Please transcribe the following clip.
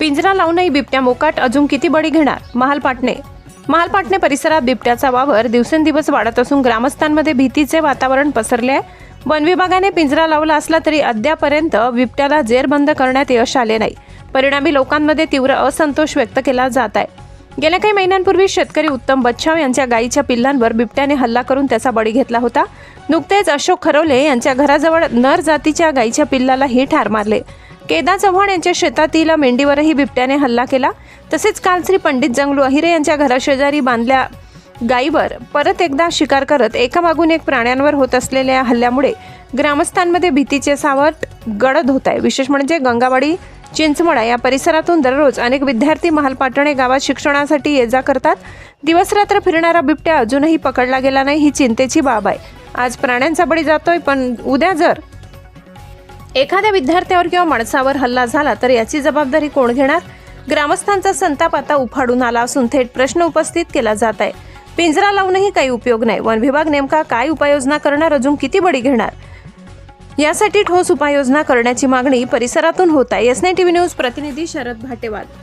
पिंजरा लावूनही बिबट्या मोकाट अजून किती बळी घेणार? महालपाटणे महालपाटणे परिसरात बिबट्याचा वावर दिवसेंदिवस वाढत असून ग्रामस्थांमध्ये भीतीचे वातावरण पसरले आहे. वन विभागाने पिंजरा लावला असला तरी अद्यापर्यंत बिबट्याला जेरबंद करण्यात यश आले नाही. परिणामी लोकांमध्ये तीव्र असंतोष व्यक्त केला जात आहे. गेल्या काही महिन्यांपूर्वी शेतकरी उत्तम बच्छाव यांच्या गायीच्या पिल्लांवर बिबट्याने हल्ला करून त्याचा बळी घेतला होता. नुकतेच अशोक खरोले यांच्या घराजवळ नर जातीच्या गायीच्या पिल्लाला हे ठार मारले. केदार चव्हाण यांच्या शेतातील मेंढीवरही बिबट्याने हल्ला केला. तसेच काल श्री पंडित जंगलू अहिरे यांच्या घराशेजारी बांधल्या गायीवर परत एकदा शिकार करत एकामागून एक प्राण्यांवर होत असलेल्या हल्ल्यामुळे ग्रामस्थांमध्ये भीतीचे सावट गडद होत आहे विशेष म्हणजे गंगावाडी चिंचमडा या परिसरातून दररोज अनेक विद्यार्थी महालपाटणे गावात शिक्षणासाठी ये जा करतात. दिवसरात्र फिरणारा बिबट्या अजूनही पकडला गेला नाही ही चिंतेची बाब आहे. आज प्राण्यांचा बळी जातोय पण उद्या जर एखाद्या विद्यार्थ्यावर किंवा माणसावर हल्ला झाला तर याची जबाबदारी कोण घेणार? ग्रामस्थांचा संताप आता उफाडून आला असून थेट प्रश्न उपस्थित केला जात आहे. पिंजरा लावूनही काही उपयोग नाही. वन विभाग नेमका काय उपाययोजना करणार? अजून किती बळी घेणार? यासाठी ठोस उपाययोजना करण्याची मागणी परिसरातून होत आहे. एस टीव्ही न्यूज प्रतिनिधी शरद भाटेवाल